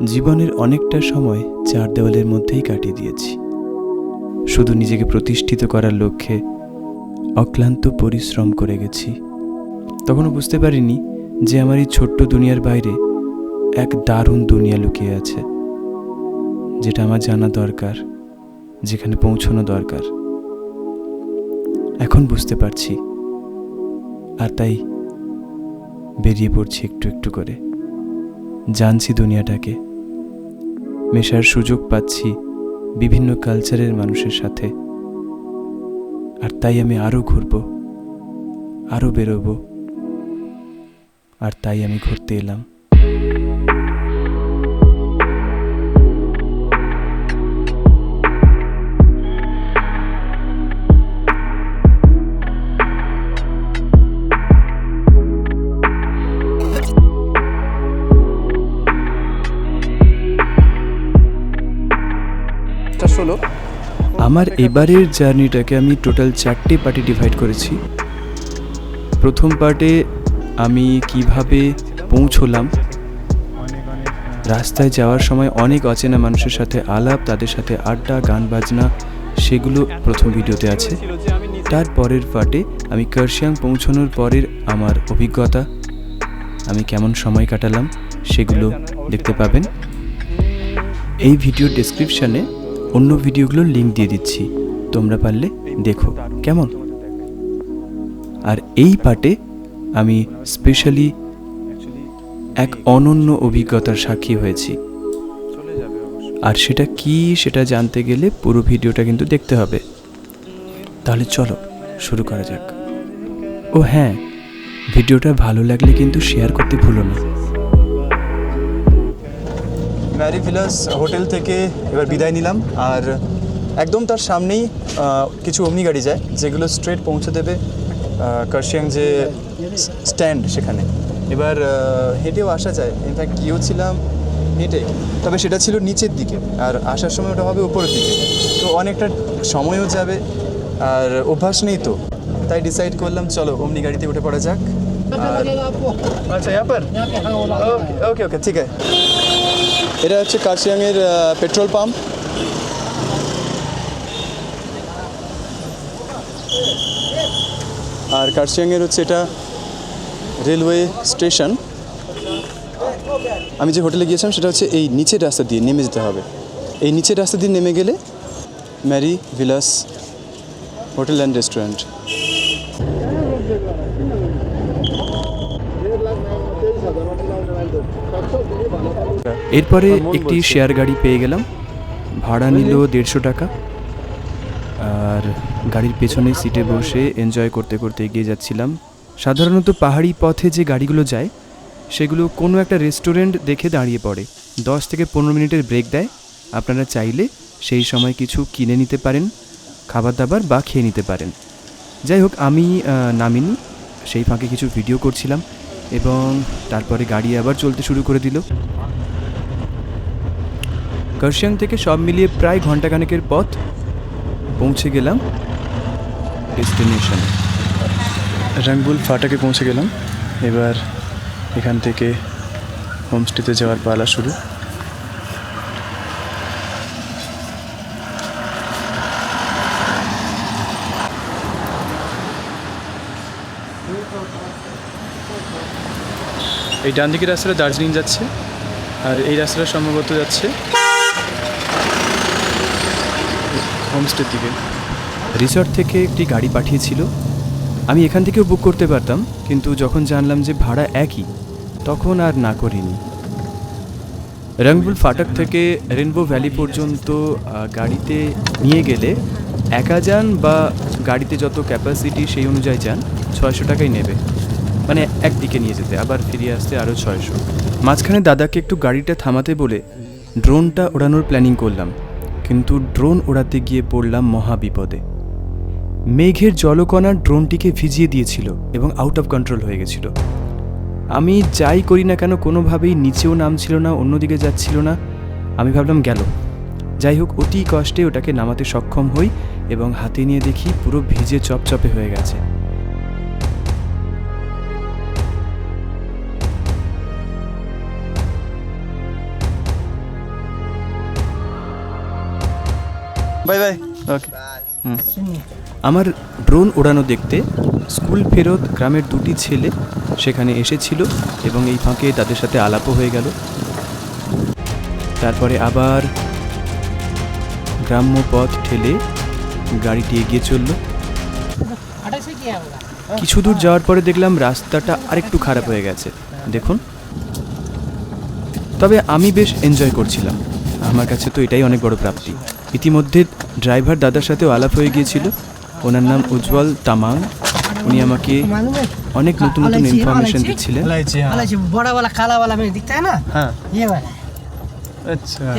জীবনের অনেকটা সময় চার দেওয়ালের মধ্যেই কাটিয়ে দিয়েছি। শুধু নিজেকে প্রতিষ্ঠিত করার লক্ষ্যে অক্লান্ত পরিশ্রম করে গেছি। তখনও বুঝতে পারিনি যে আমার এই ছোট্ট দুনিয়ার বাইরে এক দারুণ দুনিয়া লুকিয়ে আছে, যেটা আমার জানা দরকার, যেখানে পৌঁছানো দরকার। এখন বুঝতে পারছি, আর তাই বেরিয়ে পড়ছি একটু একটু করে। জানছি দুনিয়াটাকে। মেশার সুযোগ পাচ্ছি বিভিন্ন কালচারের মানুষের সাথে। আর তাই আমি আরও ঘুরব আরও বেরোবো। আর তাই আমি ঘুরতে এলাম। ষোলো আমার এবারের জার্নিটাকে আমি টোটাল চারটে পার্টে ডিভাইড করেছি। প্রথম পার্টে আমি কীভাবে পৌঁছলাম, রাস্তায় যাওয়ার সময় অনেক অচেনা মানুষের সাথে আলাপ, তাদের সাথে আড্ডা, গান, বাজনা, সেগুলো প্রথম ভিডিওতে আছে। তার পরের পার্টে আমি কার্শিয়াং পৌঁছানোর পরের আমার অভিজ্ঞতা, আমি কেমন সময় কাটালাম, সেগুলো দেখতে পাবেন। এই ভিডিও ডেসক্রিপশানে অন্য ভিডিওগুলোর লিঙ্ক দিয়ে দিচ্ছি। তোমরা পারলে দেখো কেমন। আর এই পার্টে আমি স্পেশালি এক অনন্য অভিজ্ঞতার সাক্ষী হয়েছি। আর সেটা কি সেটা জানতে গেলে পুরো ভিডিওটা কিন্তু দেখতে হবে। তাহলে চলো, শুরু করা যাক। ও হ্যাঁ ভিডিওটা ভালো লাগলে কিন্তু শেয়ার করতে ভুলো না। ম্যারি ভিলাস হোটেল থেকে এবার বিদায় নিলাম। আর একদম তার সামনেই কিছু অগ্নি গাড়ি যায় যেগুলো স্ট্রেট পৌঁছে দেবে কার্শিয়াং যে স্ট্যান্ড সেখানে। এবার হেঁটেও আসা যায়। ইনফ্যাক্ট গিয়েওছিলাম হেঁটে তবে সেটা ছিল নিচের দিকে আর আসার সময় ওটা হবে উপরের দিকে। তো অনেকটা সময়ও যাবে আর অভ্যাস নেই তো। তাই ডিসাইড করলাম চলো অমনি গাড়িতে উঠে পড়া যাক। আর আচ্ছা ওকে ওকে ঠিক আছে। এটা হচ্ছে কার্শিয়াংয়ের পেট্রোল পাম্প। আর কার্শিয়াংয়ের হচ্ছে এটা রেলওয়ে স্টেশন। আমি যে হোটেলে গিয়েছিলাম সেটা হচ্ছে এই নিচের রাস্তা দিয়ে নেমে যেতে হবে। এই নিচের রাস্তা দিয়ে নেমে গেলে Mary Villas hotel and restaurant. এরপরে একটি শেয়ার গাড়ি পেয়ে গেলাম। ভাড়া নিল দেড়শো টাকা। আর গাড়ির পেছনে সিটে বসে এনজয় করতে করতে এগিয়ে যাচ্ছিলাম। সাধারণত পাহাড়ি পথে যে গাড়িগুলো যায় সেগুলো কোনো একটা রেস্টুরেন্ট দেখে দাঁড়িয়ে পড়ে। দশ থেকে পনেরো মিনিটের ব্রেক দেয়। আপনারা চাইলে সেই সময় কিছু কিনে নিতে পারেন খাবার দাবার বা খেয়ে নিতে পারেন। যাই হোক আমি নামিনি। সেই ফাঁকে কিছু ভিডিও করছিলাম এবং তারপরে গাড়ি আবার চলতে শুরু করে দিল। কার্শিয়াং থেকে সব মিলিয়ে প্রায় ঘন্টাখানেকের পথ পৌঁছে গেলাম ডেস্টিনেশনে রংবুল ফাটাকে পৌঁছে গেলাম। এবার এখান থেকে হোমস্টেতে যাওয়ার পালা শুরু। এই ডান দিকের রাস্তাটা দার্জিলিং যাচ্ছে, আর এই রাস্তাটা সম্ভবত যাচ্ছে হোমস্টের দিকে। রিসর্ট থেকে একটি গাড়ি পাঠিয়েছিল। আমি এখান থেকেও বুক করতে পারতাম, কিন্তু যখন জানলাম যে ভাড়া একই, তখন আর না করিনি। রংপুর ফাটক থেকে রেনবো ভ্যালি পর্যন্ত গাড়িতে নিয়ে গেলে একা যান বা গাড়িতে যত ক্যাপাসিটি সেই অনুযায়ী যান, ছয়শো টাকাই নেবে। মানে একদিকে নিয়ে যেতে, আবার ফিরে আসতে আরও ছয়শো। মাঝখানে দাদাকে একটু গাড়িটা থামাতে বলে, ড্রোনটা ওড়ানোর প্ল্যানিং করলাম। কিন্তু ড্রোন ওড়াতে গিয়ে পড়লাম মহা বিপদে মেঘের জলকণা ড্রোনটিকে ভিজিয়ে দিয়েছিল এবং আউট অফ কন্ট্রোল হয়ে গেছিল। আমি যাই করি না কেন কোনোভাবেই নিচেও নামছিল না, অন্যদিকে যাচ্ছিল না। আমি ভাবলাম গেল। যাই হোক, অতি কষ্টে ওটাকে নামাতে সক্ষম হই এবং হাতে নিয়ে দেখি পুরো ভিজে চপচপে হয়ে গেছে। বাই বাই ওকে আমার ড্রোন ওড়ানো দেখতে স্কুল ফেরত গ্রামের দুটি ছেলে সেখানে এসেছিল এবং এই ফাঁকে তাদের সাথে আলাপও হয়ে গেল। তারপরে আবার গ্রাম্য পথ ঠেলে গাড়িটি এগিয়ে চলল। কিছু দূর যাওয়ার পরে দেখলাম রাস্তাটা আরেকটু খারাপ হয়ে গেছে। দেখুন। তবে আমি বেশ এনজয় করছিলাম। আমার কাছে তো এটাই অনেক বড় প্রাপ্তি। ইতিমধ্যে ড্রাইভার দাদার সাথেও আলাপ হয়ে গিয়েছিল। ওনার নাম উজ্জ্বল তামাং। উনি আমাকে অনেক নতুন নতুন ইনফরমেশন দিচ্ছিলেন। হ্যাঁ। কালাওয়ালা হ্যাঁ। আচ্ছা।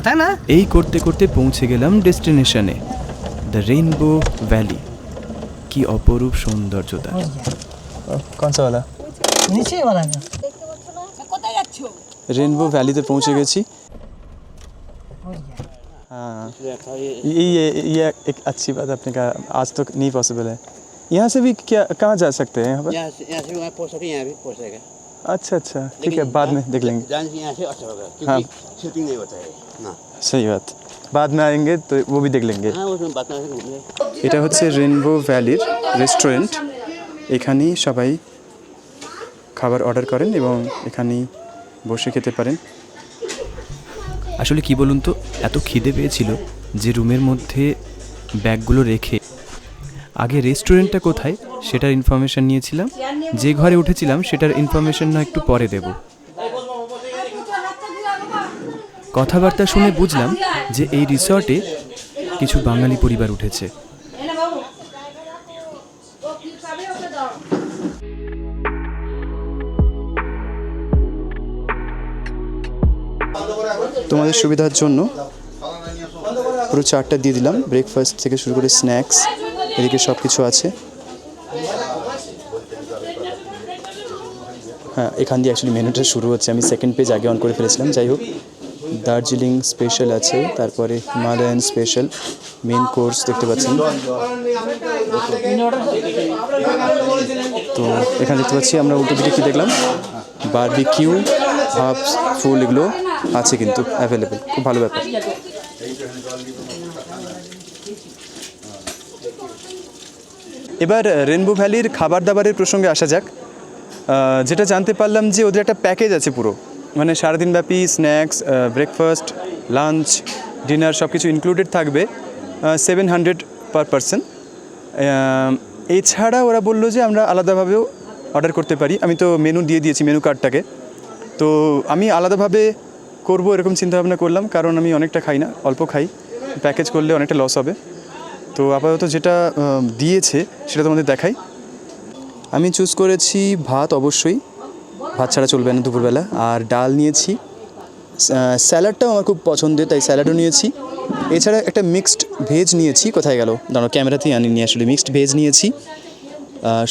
তাই না? এই করতে করতে পৌঁছে গেলাম ডেস্টিনেশনে দ্য রেইনবো ভ্যালি। কি অপরূপ সৌন্দর্যতা। রেইনবো ভ্যালিতে পৌঁছে গেছি। हाँ ये ये ये एक अच्छी बात आपने कहा आज तक नहीं पॉसिबल है यहाँ से भी क्या कहाँ जा सकते हैं यहाँ पर यहाँ से यहाँ से वहाँ पहुँच सके यहाँ भी पहुँच सकेगा अच्छा अच्छा ठीक है बाद में देख लेंगे जाने से यहाँ से अच्छा होगा हाँ। क्योंकि शूटिंग नहीं होता है ना सही बात बाद में आएंगे तो वो भी देख लेंगे हाँ उसमें बात ना घूमने এটা হচ্ছে রেনবো ভ্যালির রেস্টুরেন্ট এখানেই সবাই খাবার অর্ডার করেন এবং এখানেই বসে খেতে পারেন আসলে কি বলুন তো, এত খিদে পেয়েছিল যে রুমের মধ্যে ব্যাগগুলো রেখে। আগে রেস্টুরেন্টটা কোথায় সেটার ইনফরমেশান নিয়েছিলাম। যে ঘরে উঠেছিলাম সেটার ইনফরমেশান না একটু পরে দেব। কথাবার্তা শুনে বুঝলাম যে এই রিসর্টে কিছু বাঙালি পরিবার উঠেছে। তোমাদের সুবিধার জন্য পুরো চারটা দিয়ে দিলাম। ব্রেকফাস্ট থেকে শুরু করে স্ন্যাক্স এদিকে সব কিছু আছে। হ্যাঁ এখান দিয়ে অ্যাকচুয়ালি মেনুটা শুরু হচ্ছে। আমি সেকেন্ড পেজ আগে অন করে ফেলেছিলাম। যাই হোক, দার্জিলিং স্পেশাল আছে, তারপরে হিমালয়ান স্পেশাল মেন কোর্স দেখতে পাচ্ছেন। তো এখানে দেখতে পাচ্ছি, আমরা উল্টো দিকে কী দেখলাম? বারবিকিউ হাফ ফুল, এগুলো। আছে কিন্তু অ্যাভেলেবেল খুব ভালো ব্যাপার। এবার রেনবো ভ্যালির খাবার দাবারের প্রসঙ্গে আসা যাক। যেটা জানতে পারলাম যে ওদের একটা প্যাকেজ আছে পুরো। মানে সারাদিনব্যাপী স্ন্যাক্স ব্রেকফাস্ট লাঞ্চ ডিনার সব কিছু ইনক্লুডেড থাকবে সেভেন হান্ড্রেড পার পারসন এছাড়া ওরা বলল যে আমরা আলাদাভাবেও অর্ডার করতে পারি। আমি তো মেনু দিয়ে দিয়েছি মেনু কার্ডটাকে তো আমি আলাদাভাবে করব এরকম চিন্তাভাবনা করলাম, কারণ আমি অনেকটা খাই না, অল্প খাই। প্যাকেজ করলে অনেকটা লস হবে। তো আপাতত যেটা দিয়েছে সেটা তোমাদের দেখাই। আমি চুজ করেছি ভাত অবশ্যই। ভাত ছাড়া চলবে না দুপুরবেলা। আর ডাল নিয়েছি। স্যালাডটাও আমার খুব পছন্দের, তাই স্যালাডও নিয়েছি। এছাড়া একটা মিক্সড ভেজ নিয়েছি। কোথায় গেল? দাঁড়ো ক্যামেরাতেই আনিনি আসলে মিক্সড ভেজ নিয়েছি।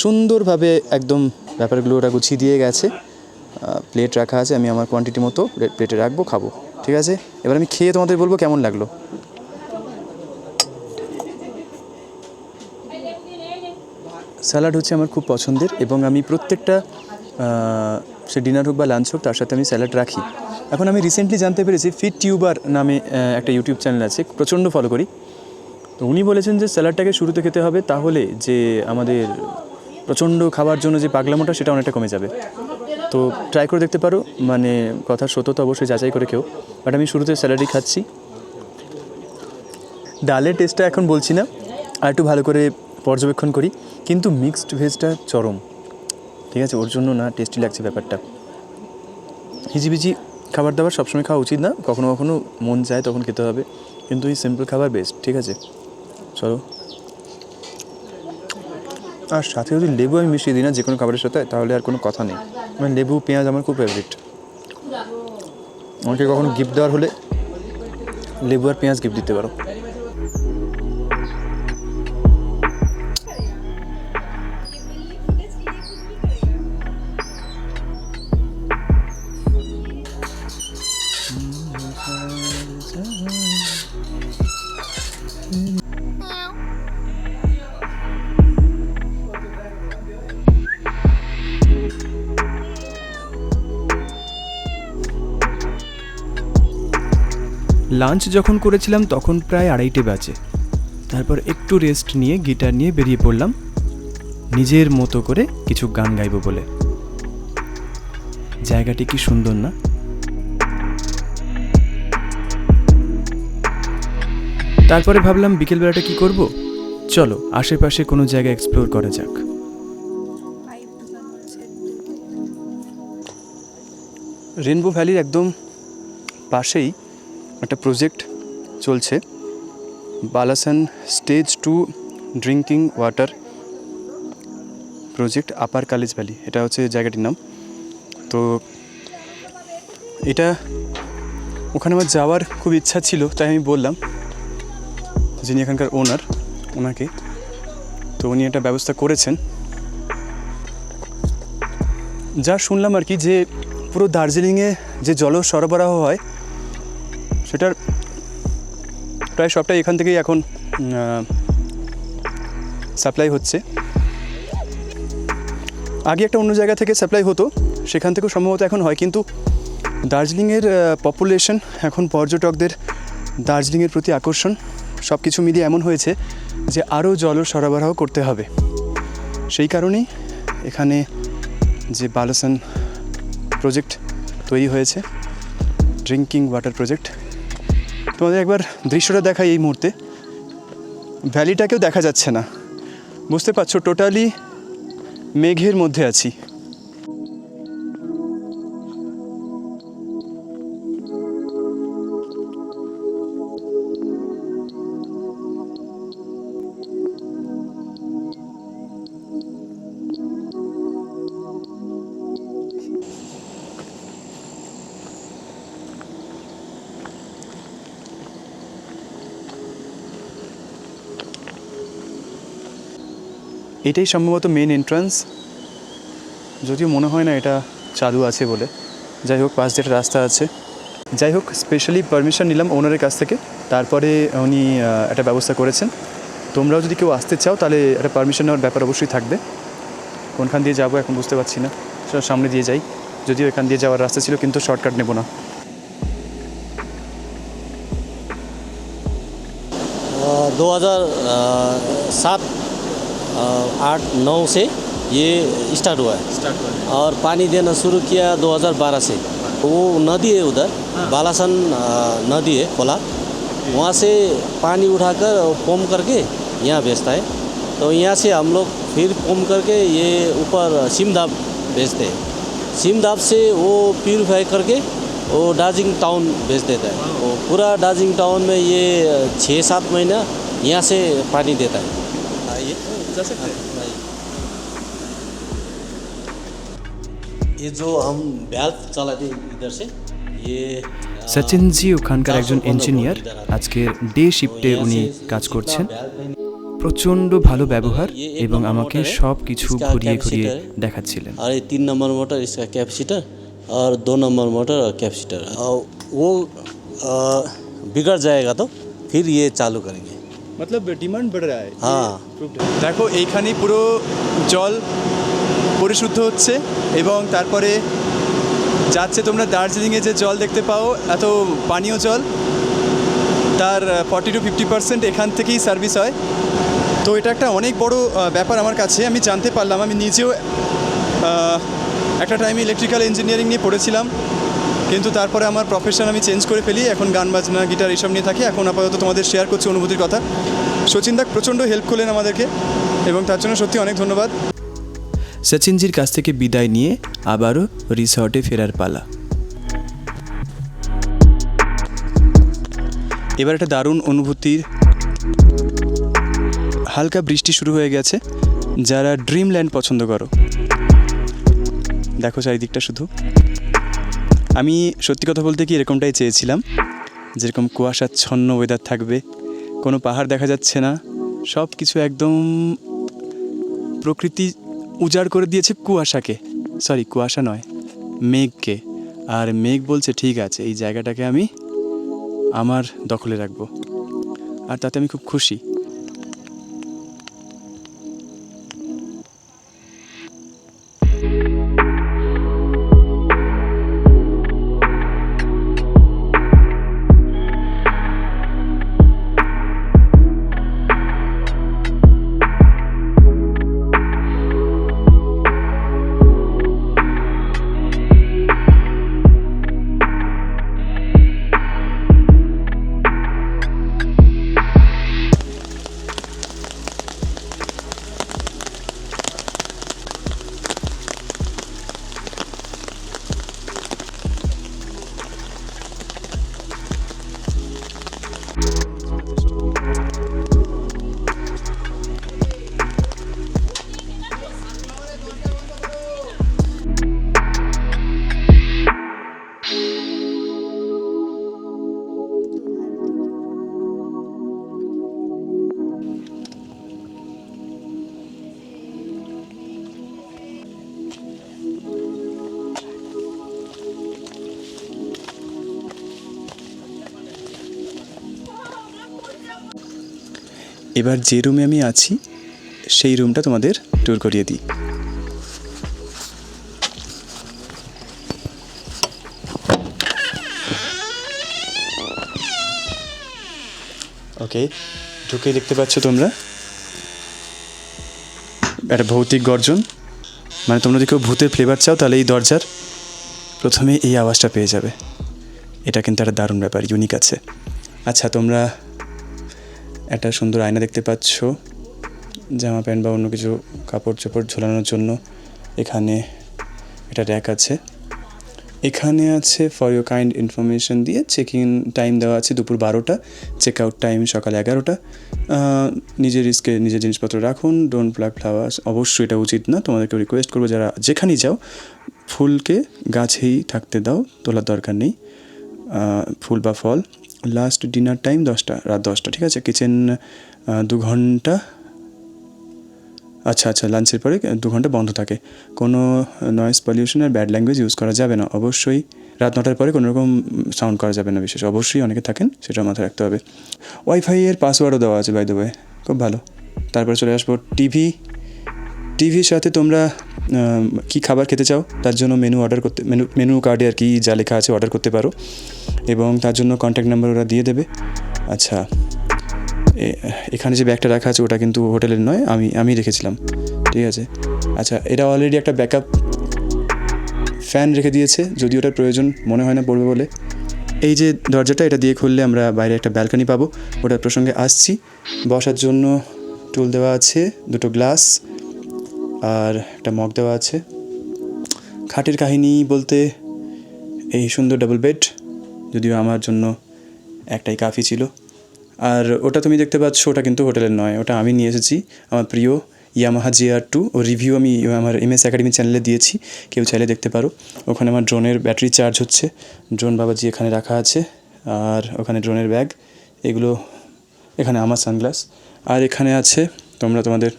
সুন্দরভাবে একদম ব্যাপারগুলো ওরা গুছিয়ে দিয়ে গেছে। প্লেট রাখা আছে, আমি আমার কোয়ান্টিটি মতো প্লেটে রাখব, খাব। ঠিক আছে? এবার আমি খেয়ে তোমাদের বলব কেমন লাগল। স্যালাড হচ্ছে আমার খুব পছন্দের এবং আমি প্রত্যেকটা সে ডিনার হোক বা লাঞ্চ হোক, তার সাথে আমি স্যালাড রাখি। এখন আমি রিসেন্টলি জানতে পেরেছি ফিট টিউবার নামে একটা ইউটিউব চ্যানেল আছে, প্রচণ্ড ফলো করি। তো উনি বলেছেন যে স্যালাডটাকে শুরুতে খেতে হবে, তাহলে যে আমাদের প্রচণ্ড খাবার জন্য যে পাগলামোটা, সেটা অনেকটা কমে যাবে। তো ট্রাই করে দেখতে পারো। মানে কথার সত্যতা অবশ্যই যাচাই করে কেউ বাট আমি শুরুতে স্যালাডই খাচ্ছি। ডালের টেস্টটা এখন বলছি না। আর একটু ভালো করে পর্যবেক্ষণ করি। কিন্তু মিক্সড ভেজটা চরম। ঠিক আছে, ওর জন্য না টেস্টি লাগছে ব্যাপারটা। হিজিবিজি খাবার দাবার সবসময় খাওয়া উচিত না। কখনো কখনো মন যায় তখন খেতে হবে। কিন্তু এই সিম্পল খাবার বেস্ট ঠিক আছে? চলো। আর সাথে যদি লেবু আমি মিশিয়ে দিই না যে কোনো খাবারের সাথে, তাহলে আর কোনো কথা নেই। মানে লেবু, পেঁয়াজ আমার খুব ফেভারিট আমাকে কখনো গিফট দেওয়ার হলে লেবু আর পেঁয়াজ গিফট দিতে পারো। লাঞ্চ যখন করেছিলাম, তখন প্রায় আড়াইটে বাজে। তারপর একটু রেস্ট নিয়ে, গিটার নিয়ে বেরিয়ে পড়লাম। নিজের মতো করে কিছু গান গাইবো বলে। জায়গাটি কি সুন্দর না? তারপরে ভাবলাম বিকেলবেলাটা কি করব? চলো, আশেপাশে কোনো জায়গা এক্সপ্লোর করা যাক। রেনবো ভ্যালির একদম পাশেই একটা প্রজেক্ট চলছে। Balason stage two drinking water project upper Kalej valley, এটা হচ্ছে জায়গাটির নাম। তো এটা ওখানে আমার যাওয়ার খুব ইচ্ছা ছিল, তাই আমি বললাম যিনি এখানকার ওনার, ওনাকে। তো উনি এটা ব্যবস্থা করেছেন। যা শুনলাম আর কি যে পুরো দার্জিলিংয়ে যে জল সরবরাহ হয় সেটার প্রায় সবটাই এখান থেকেই এখন সাপ্লাই হচ্ছে। আগে একটা অন্য জায়গা থেকে সাপ্লাই হতো, সেখান থেকেও সম্ভবত এখন হয়। কিন্তু দার্জিলিংয়ের পপুলেশন এখন পর্যটকদের দার্জিলিংয়ের প্রতি আকর্ষণ সব কিছু মিলিয়ে এমন হয়েছে যে আরও জল সরবরাহ করতে হবে। সেই কারণেই এখানে যে বালাসান প্রজেক্ট তৈরি হয়েছে ড্রিঙ্কিং ওয়াটার প্রজেক্ট তোমাদের একবার দৃশ্যটা দেখাই এই মুহূর্তে। ভ্যালিটাকেও দেখা যাচ্ছে না। বুঝতে পারছ টোটালি মেঘের মধ্যে আছি। এটাই সম্ভবত মেন এন্ট্রান্স যদিও মনে হয় না এটা চালু আছে বলে। যাই হোক, পাশ দিয়ে রাস্তা আছে। যাই হোক স্পেশালি পারমিশন নিলাম ওনারের কাছ থেকে। তারপরে উনি একটা ব্যবস্থা করেছেন। তোমরাও যদি কেউ আসতে চাও, তাহলে একটা পারমিশন নেওয়ার ব্যাপার অবশ্যই থাকবে। কোনখান দিয়ে যাব এখন বুঝতে পারছি না। সামনে দিয়ে যাই। যদিও এখান দিয়ে যাওয়ার রাস্তা ছিল, কিন্তু শর্টকাট নেব না। দু হাজার সাত आठ नौ से ये स्टार्ट हुआ है। और पानी देना शुरू किया 2012 से। वो नदी है उधर बालासन नदी है खोला। वहाँ से पानी उठाकर पम्प करके यहाँ भेजता है। तो यहाँ से हम लोग फिर पम्प करके ये ऊपर सिमदाब भेजते हैं। सिमदाब से वो प्योरीफाई करके वो दार्जिलिंग टाउन भेज देता है। वो पूरा दार्जिलिंग टाउन में ये छः सात महीना यहाँ से पानी देता है। जा सकते ये जो हम बैल्व चलाते हैं इधर से ये अ, সচিনজি ওখানকার একজন ইঞ্জিনিয়ার আজকের ডে শিফটে উনি কাজ করছেন প্রচণ্ড ভালো ব্যবহার এবং আমাকে সব কিছু ঘুরিয়ে ঘুরিয়ে দেখাচ্ছিলেন और ये तीन नंबर मोटर इसका कैपेसिटर और दो नंबर मोटर और कैपेसिटर और वो अ, बिगड़ जाएगा तो फिर ये चालू करेंगे मतलब डिमांड बढ़ रहा है हाँ দেখো এইখানেই পুরো জল পরিশুদ্ধ হচ্ছে এবং তারপরে যাচ্ছে তোমরা দার্জিলিংয়ে যে জল দেখতে পাও এত পানীয় জল তার ফর্টি টু ফিফটি পার্সেন্ট এখান থেকেই সার্ভিস হয় তো এটা একটা অনেক বড় আহ, ব্যাপার আমার কাছে আমি জানতে পারলাম আমি নিজেও আহ, একটা টাইমে ইলেকট্রিক্যাল ইঞ্জিনিয়ারিং নিয়ে পড়েছিলাম কিন্তু তারপরে আমার প্রফেশন আমি চেঞ্জ করে ফেলি, এখন গান, বাজনা গিটার এইসব নিয়ে থাকি। এখন আপাতত তোমাদের শেয়ার করছি অনুভূতির কথা। সচিন দা প্রচণ্ড হেল্প করলেন আমাদেরকে, এবং তার জন্য সত্যি অনেক ধন্যবাদ। সচিনজির কাছ থেকে বিদায় নিয়ে আবারও রিসর্টে ফেরার পালা। এবার একটা দারুণ অনুভূতির হালকা বৃষ্টি শুরু হয়ে গেছে, যারা ড্রিমল্যান্ড পছন্দ করো। দেখো চারিদিকটা শুধু। আমি সত্যি কথা বলতে কি এরকমটাই চেয়েছিলাম। যেরকম কুয়াশাচ্ছন্ন ওয়েদার থাকবে, কোনো পাহাড় দেখা যাচ্ছে না সব কিছু একদম প্রকৃতি উজাড় করে দিয়েছে কুয়াশাকে। সরি কুয়াশা নয়, মেঘকে। আর মেঘ বলছে, ঠিক আছে, এই জায়গাটাকে আমি আমার দখলে রাখব। আর তাতে আমি খুব খুশি। এবার যে রুমে আমি আছি, সেই রুমটা তোমাদের ট্যুর করিয়ে দিই। ওকে ঢুকে দেখতে পাচ্ছ তোমরা। একটা ভৌতিক গর্জন। মানে তোমরা যদি কেউ ভূতের ফ্লেভার চাও, তাহলে এই দরজার প্রথমে এই আওয়াজটা পেয়ে যাবে। এটা কিন্তু একটা দারুণ ব্যাপার ইউনিক আছে। আচ্ছা তোমরা একটা সুন্দর আয়না দেখতে পাচ্ছ, জামা প্যান্ট বা অন্য কিছু কাপড় চোপড় ঝোলানোর জন্য। এখানে একটা র্যাক আছে। এখানে আছে ফর ইউর কাইন্ড ইনফরমেশন দিয়ে চেক ইন টাইম দেওয়া আছে দুপুর বারোটা চেক আউট টাইম সকাল এগারোটা। নিজের রিস্কে নিজের জিনিসপত্র রাখুন ডোন্ট প্লাগ ফ্লাওয়ার্স অবশ্যই এটা উচিত না, তোমাদেরকে রিকোয়েস্ট করব যারা যেখানেই যাও, ফুলকে গাছেই থাকতে দাও, তোলার দরকার নেই। ফুল বা ফল। লাস্ট ডিনার টাইম দশটা, রাত দশটা, ঠিক আছে? কিচেন দু ঘণ্টা আচ্ছা আচ্ছা লাঞ্চের পরে দু ঘণ্টা বন্ধ থাকে। কোনো নয়েজ পলিউশন আর ব্যাড ল্যাঙ্গুয়েজ ইউজ করা যাবে না। অবশ্যই রাত নটার পরে কোনো রকম সাউন্ড করা যাবে না বিশেষ। অবশ্যই অনেকে থাকেন, সেটা মাথায় রাখতে হবে। ওয়াইফাই এর পাসওয়ার্ডও দেওয়া আছে বাই দ্য ওয়ে খুব ভালো। তারপরে চলে আসব টিভি টিভির সাথে তোমরা কি খাবার খেতে চাও, তার জন্য মেনু অর্ডার করতে মেনু মেনু কার্ডে আর কি যা লেখা আছে অর্ডার করতে পারো। এবং তার জন্য কন্ট্যাক্ট নাম্বার ওরা দিয়ে দেবে। আচ্ছা এখানে যে ব্যাগটা রাখা আছে, ওটা কিন্তু হোটেলের নয়, আমি আমি রেখেছিলাম। ঠিক আছে? আচ্ছা এটা অলরেডি একটা ব্যাকআপ ফ্যান রেখে দিয়েছে, যদি ওটার প্রয়োজন মনে হয় না, পড়বে বলে। এই যে দরজাটা, এটা দিয়ে খুললে আমরা বাইরে একটা ব্যালকনি পাবো। ওটার প্রসঙ্গে আসছি। বসার জন্য টুল দেওয়া আছে, দুটো গ্লাস আর একটা মগ দেওয়া আছে। খাটের কাহিনী বলতে এই সুন্দর ডাবল বেড যদিও আমার জন্য একটাই কাফি ছিল। আর ওটা তুমি দেখতে পাচ্ছ, ওটা কিন্তু হোটেলের নয়, ওটা আমি নিয়ে এসেছি। আমার প্রিয় ইয়ামাহা জিআর টু ও রিভিউ আমি আমার এম এস একাডেমি চ্যানেলে দিয়েছি, কেউ চাইলে দেখতে পারো। ওখানে আমার ড্রোনের ব্যাটারি চার্জ হচ্ছে। ড্রোন বাবাজি এখানে রাখা আছে, আর ওখানে ড্রোনের ব্যাগ এগুলো এখানে আমার সানগ্লাস আর এখানে আছে তোমরা তোমাদের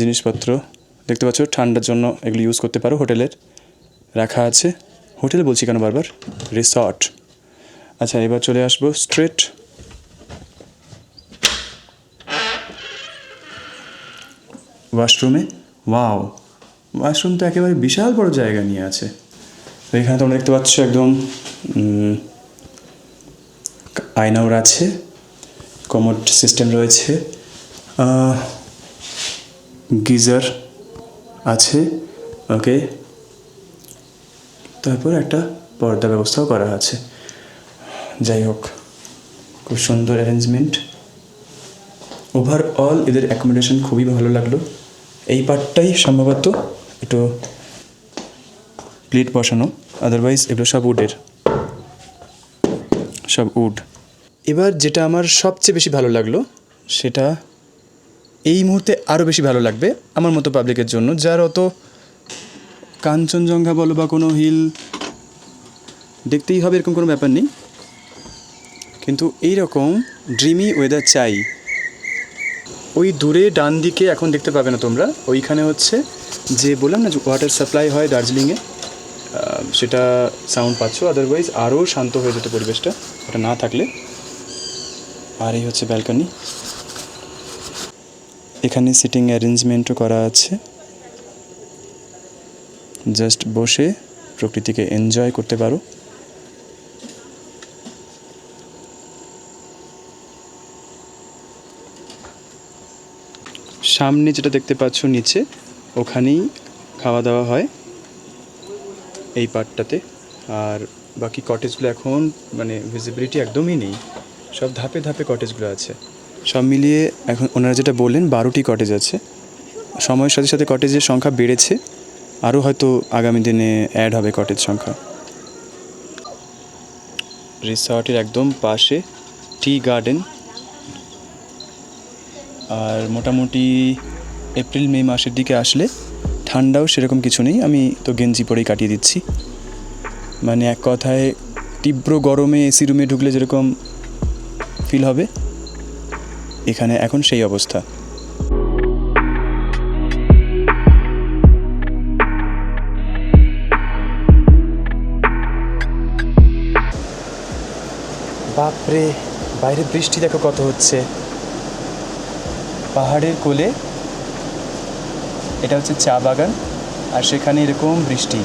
জিনিসপত্র। দেখতে পাচ্ছ ঠান্ডার জন্য এগুলো ইউজ করতে পারো হোটেলের। রাখা আছে। হোটেল বলছি কেন বারবার? রিসর্ট আচ্ছা এবার চলে আসব স্ট্রেট ওয়াশরুমে ওয়াও ওয়াশরুম তো একেবারে বিশাল বড় জায়গা নিয়ে আছে। তো এখানে তোমরা দেখতে পাচ্ছ একদম উম, আয়নাওর আছে কমোড সিস্টেম রয়েছে। গিজার। আছে, ওকে? তারপর একটা পর্দা ব্যবস্থাও করা আছে। যাই হোক, খুব সুন্দর অ্যারেঞ্জমেন্ট ওভারঅল এদের অ্যাকোমোডেশন খুবই ভালো লাগল। এই পার্টটাই সম্ভবত একটু প্লেট বসানো আদারওয়াইজ এগুলো সব উডের সব উড এবার যেটা আমার সবচেয়ে বেশি ভালো লাগল, সেটা এই মুহূর্তে আরও বেশি ভালো লাগবে আমার মতো পাবলিকের জন্য। যার অত কাঞ্চনজঙ্ঘা বলো বা কোনো হিল, দেখতেই হবে এরকম কোনো ব্যাপার নেই। কিন্তু এই রকম ড্রিমি ওয়েদার চাই। ওই দূরে ডান দিকে এখন দেখতে পাবে না তোমরা। ওইখানে হচ্ছে যে বললাম না যে ওয়াটার সাপ্লাই হয় দার্জিলিংয়ে সেটা সাউন্ড পাচ্ছ। আদারওয়াইজ আরও শান্ত হয়ে যেত পরিবেশটা, ওটা না থাকলে। আর এই হচ্ছে ব্যালকনি এখানে সিটিং অ্যারেঞ্জমেন্টও করা আছে। জাস্ট বসে প্রকৃতিকে এনজয় করতে পারো। সামনে যেটা দেখতে পাচ্ছ নিচে, ওখানেই খাওয়া দাওয়া হয় এই পার্টটাতে। আর বাকি কটেজগুলো এখন মানে ভিজিবিলিটি একদমই নেই। সব ধাপে ধাপে কটেজগুলো আছে। সব মিলিয়ে এখন ওনারা যেটা বললেন, বারোটি কটেজ আছে। সময়ের সাথে সাথে কটেজের সংখ্যা বেড়েছে। আরও হয়তো আগামী দিনে অ্যাড হবে কটেজ সংখ্যা। রিসর্টের একদম পাশে টি গার্ডেন। আর মোটামুটি এপ্রিল, মে মাসের দিকে আসলে ঠান্ডাও সেরকম কিছু নেই। আমি তো গেঞ্জি পরেই কাটিয়ে দিচ্ছি। মানে এক কথায় তীব্র গরমে এসি রুমে ঢুকলে যেরকম ফিল হবে। এখানে এখন সেই অবস্থা। বাপরে, বাইরে বৃষ্টি দেখো কত হচ্ছে। পাহাড়ের কোলে, এটা হচ্ছে চা বাগান, আর সেখানে এরকম বৃষ্টি।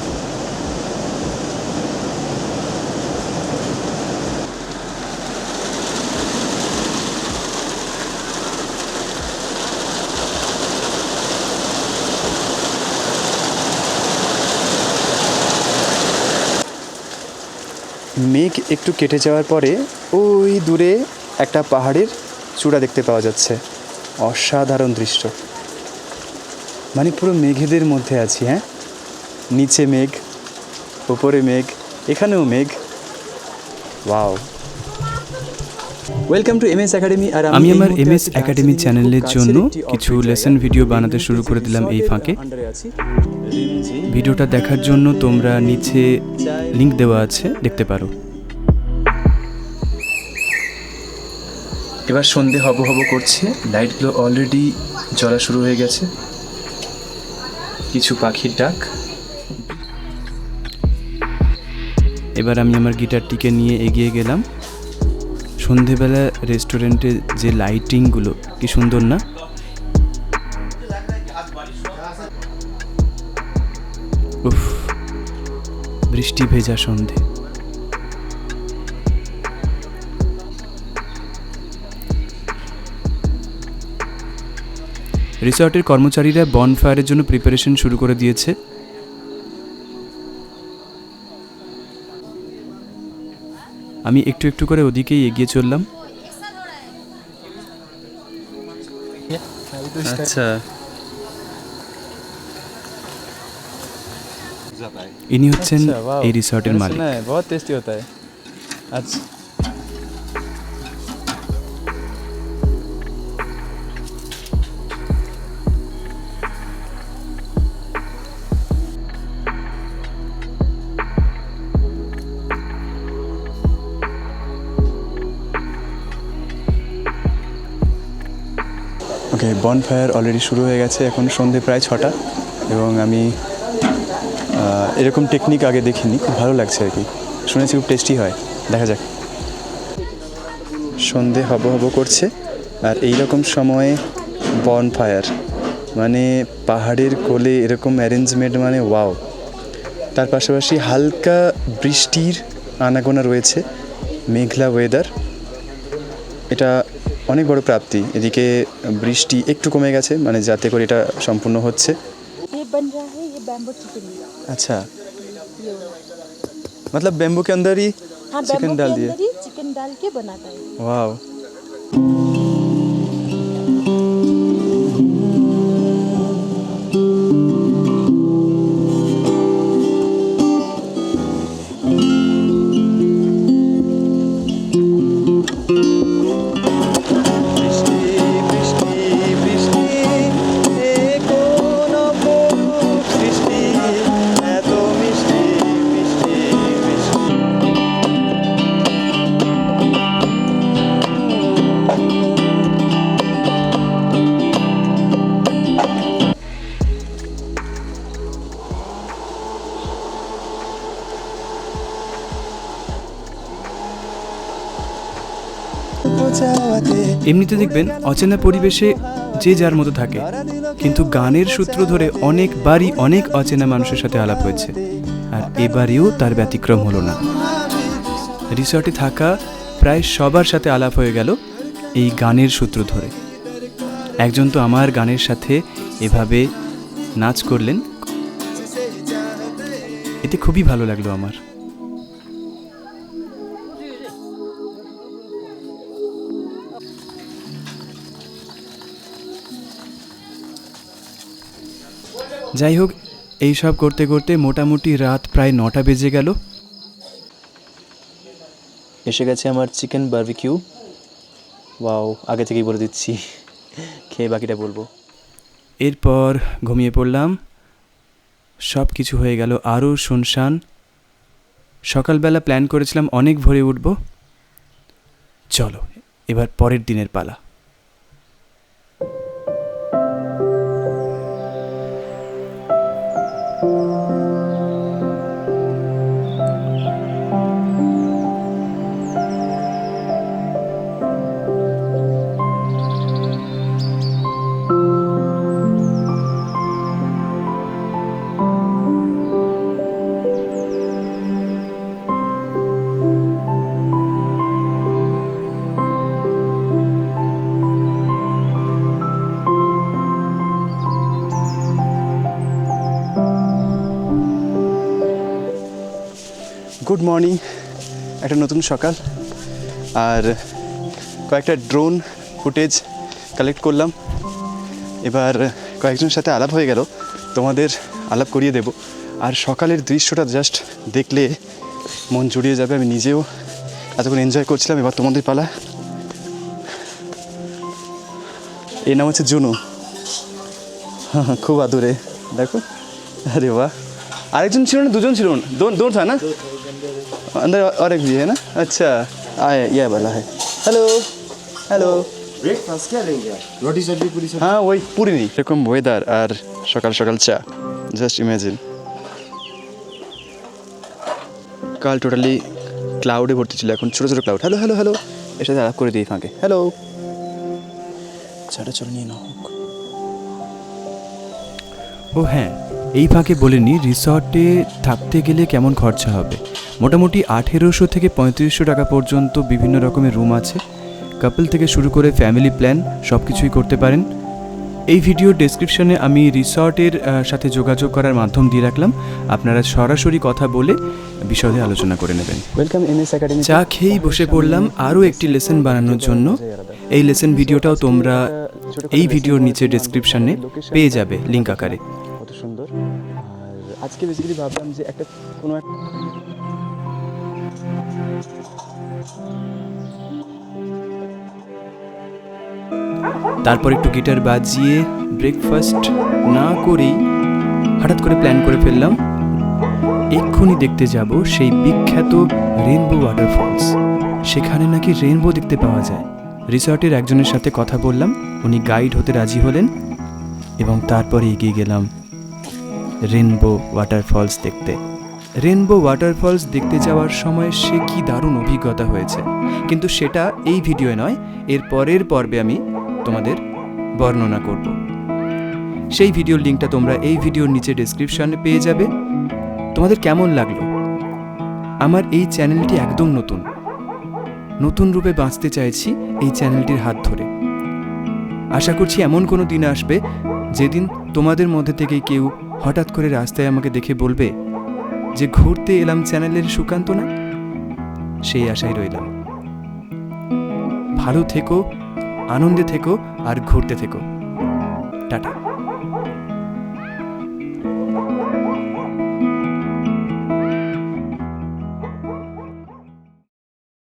মেঘ একটু কেটে যাওয়ার পরে ওই দূরে একটা পাহাড়ের চূড়া দেখতে পাওয়া যাচ্ছে। অসাধারণ দৃশ্য। মানে পুরো মেঘেদের মধ্যে আছি হ্যাঁ? নিচে মেঘ ওপরে মেঘ এখানেও মেঘ। Wow. Welcome to MS academy আর আমি আমার এমএস একাডেমি চ্যানেলের জন্য কিছু লেসন ভিডিও বানাতে শুরু করে দিলাম এই ফাঁকে। ভিডিওটা দেখার জন্য তোমরা নিচে লিংক দেওয়া আছে, দেখতে পারো। এবার সন্ধে হব হব করছে লাইটগুলো অলরেডি জ্বলা শুরু হয়ে গেছে। কিছু পাখির ডাক। এবার আমি আমার গিটারটিকে নিয়ে এগিয়ে গেলাম। সন্ধেবেলা রেস্টুরেন্টে যে লাইটিংগুলো কি সুন্দর না? বৃষ্টি ভেজা সন্ধে। রিসর্টের কর্মচারীরা বনফায়ারের জন্য প্রিপারেশন শুরু করে দিয়েছে। আমি একটু একটু করে ওদিকেই এগিয়ে চললাম। আচ্ছা। ইনি হচ্ছেন আচ্ছা, এই রিসর্টের মালিক। বহুত টেস্টি হতা আচ্ছা। ওকে বন ফায়ার অলরেডি শুরু হয়ে গেছে। এখন সন্ধে প্রায় ছটা। এবং আমি এরকম টেকনিক আগে দেখিনি, খুব ভালো লাগছে আর কি। শুনেছি খুব টেস্টি হয়। দেখা যাক। সন্ধে হব হব করছে, আর এই রকম সময়ে বন ফায়ার মানে পাহাড়ের কোলে এরকম অ্যারেঞ্জমেন্ট মানে ওয়াও তার পাশাপাশি হালকা বৃষ্টির আনাগোনা রয়েছে, মেঘলা ওয়েদার এটা অনেক বড় প্রাপ্তি। এদিকে বৃষ্টি একটু কমে গেছে মানে যাতে করে এটা সম্পূর্ণ হচ্ছে। अच्छा। मतलब बेम्बू के अंदर ही हाँ, चिकन डाल दिए। चिकन डाल के बनाता है। वाह এমনিতে দেখবেন অচেনা পরিবেশে যে যার মতো থাকে। কিন্তু গানের সূত্র ধরে অনেকবারই অনেক অচেনা মানুষের সাথে আলাপ হয়েছে। আর এবারেও তার ব্যতিক্রম হলো না। রিসর্টে থাকা প্রায় সবার সাথে আলাপ হয়ে গেল এই গানের সূত্র ধরে। একজন তো আমার গানের সাথে এভাবে নাচ করলেন। এতে খুবই ভালো লাগল আমার। যাই হোক এইসব করতে করতে মোটামুটি রাত প্রায় নটা বেজে গেল। এসে গেছে আমার চিকেন বারবিকিউ। ওয়াও আগে থেকেই বলে দিচ্ছি। খেয়ে বাকিটা বলব। এরপর ঘুমিয়ে পড়লাম। সব কিছু হয়ে গেল আরও শুনশান। সকালবেলা প্ল্যান করেছিলাম অনেক ভোরে উঠব। চলো এবার পরের দিনের পালা। মর্নিং একটা নতুন সকাল, আর কয়েকটা ড্রোন ফুটেজ কালেক্ট করলাম। এবার কয়েকজনের সাথে আলাপ হয়ে গেল, তোমাদের আলাপ করিয়ে দেব। আর সকালের দৃশ্যটা জাস্ট দেখলে মন জুড়িয়ে যাবে, আমি নিজেও এতক্ষণ এনজয় করছিলাম। এবার তোমাদের পালা। এর নাম হচ্ছে জুনু। খুব আদুরে। দেখো। আরে বাহ। আরেকজন ছিল না? দুজন ছিল না? দোন দোন না? अंदर और एक भी है ना अच्छा आया ये वाला है हेलो हेलो ब्रेकफास्ट क्या लेंगे आप रोटी सब्जी पूरी सब्जी হ্যাঁ ওই পুরি নেই এরকম ওয়েদার আর সকাল সকাল চা জাস্ট ইমাজিন কাল টোটালি ক্লাউডে ভর্তি ছিল এখন ছোটো ছোটো ক্লাউড হ্যালো হ্যালো হ্যালো এর সাথে আলাপ করে দিই ফাঁকে হ্যালো চাটা চলে নিয়ে নাও ও হ্যাঁ এই ফাঁকে বলে নিই রিসর্টে থাকতে গেলে কেমন খরচা হবে? মোটামুটি আঠেরোশো থেকে পঁয়ত্রিশশো টাকা পর্যন্ত বিভিন্ন রকমের রুম আছে। কাপল থেকে শুরু করে ফ্যামিলি প্ল্যান সব কিছুই করতে পারেন। এই ভিডিও ডেসক্রিপশনে আমি রিসর্টের সাথে যোগাযোগ করার মাধ্যম দিয়ে রাখলাম। আপনারা সরাসরি কথা বলে বিশদে আলোচনা করে নেবেন। ওয়েলকাম এম একাডেমি চা খেয়েই বসে পড়লাম আরও একটি লেসন বানানোর জন্য। এই লেসন ভিডিওটাও তোমরা এই ভিডিওর নিচে ডেসক্রিপশানে পেয়ে যাবে লিঙ্ক আকারে। আজকে বেসিক্যালি ভাবলাম যে একটা কোনো এক তারপর একটু গিটার বাজিয়ে ব্রেকফাস্ট না করেই হঠাৎ করে প্ল্যান করে ফেললাম, এক্ষুনি দেখতে যাব সেই বিখ্যাত রেনবো ওয়াটারফলস সেখানে নাকি রেনবো দেখতে পাওয়া যায়। রিসর্টের একজনের সাথে কথা বললাম, উনি গাইড হতে রাজি হলেন এবং তারপরে এগিয়ে গেলাম রেনবো ওয়াটারফলস দেখতে। রেনবো ওয়াটারফলস দেখতে যাওয়ার সময় সে কি দারুণ অভিজ্ঞতা হয়েছে। কিন্তু সেটা এই ভিডিওয়ে নয়, এর পরের পর্বে আমি তোমাদের বর্ণনা করব। সেই ভিডিওর লিঙ্কটা তোমরা এই ভিডিওর নিচে ডেসক্রিপশনে পেয়ে যাবে। তোমাদের কেমন লাগল? আমার এই চ্যানেলটি একদম নতুন। নতুন রূপে বাঁচতে চাইছি এই চ্যানেলটির হাত ধরে। আশা করছি এমন কোনো দিন আসবে যেদিন তোমাদের মধ্যে থেকে কেউ হঠাৎ করে রাস্তায় আমাকে দেখে বলবে, যে ঘুরতে এলাম চ্যানেলের সুকান্ত না? সেই আশায় রইলাম। ভালো থেকো, আনন্দে থেকো আর ঘুরতে থেকো।